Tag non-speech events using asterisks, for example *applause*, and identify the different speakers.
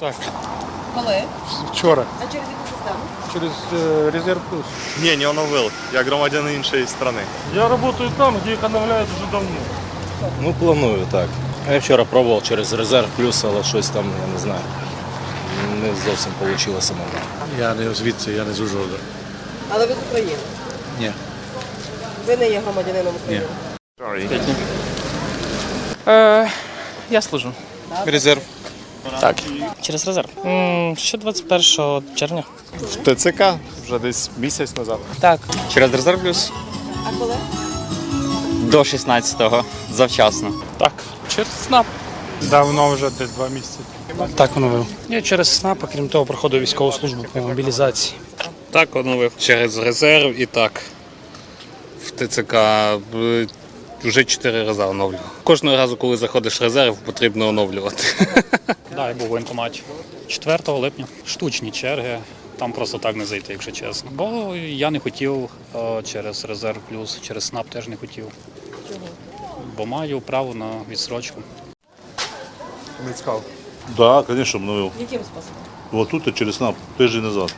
Speaker 1: Так,
Speaker 2: Коли?
Speaker 1: вчора.
Speaker 2: А через яку систему?
Speaker 1: Через е, резерв плюс.
Speaker 3: Ні, не оновив. Я громадянин іншої країни.
Speaker 4: Я работаю там, где их обновляют уже давно.
Speaker 5: Ну, планую так. Я вчора пробував через резерв плюс, але щось там, я не знаю. Не зовсім вийшло самому.
Speaker 6: Я не звідси, я не з Ужгорода.
Speaker 2: Але ви з України.
Speaker 6: Ні.
Speaker 2: Ви не є громадянином України.
Speaker 7: Е, я служу.
Speaker 1: Резерв.
Speaker 7: Так. Через резерв. М, ще 21 червня.
Speaker 3: В ТЦК вже десь місяць назад.
Speaker 7: Так.
Speaker 8: Через резерв плюс
Speaker 2: А коли?
Speaker 8: до 16-го завчасно.
Speaker 7: Так. Через СНАП.
Speaker 1: Давно вже десь два місяці.
Speaker 9: Так оновив. Я через СНАП, а крім того, проходив військову службу по мобілізації.
Speaker 4: Так, оновив. Через резерв і так. В ТЦК е, вже 4 рази оновлював. Кожного разу, коли заходиш в резерв, потрібно оновлювати. *laughs*
Speaker 9: Так, я був в воєнкоматі. 4 липня. Штучні черги. Там просто так не зайти, якщо чесно. Бо я не хотів е, через резерв плюс, через СНАП теж не хотів. Бо маю право на відсрочку.
Speaker 3: Не цікаво.
Speaker 6: Так, звісно, обновив.
Speaker 2: Яким способом?
Speaker 6: Ось тут через СНАП, тиждень назад.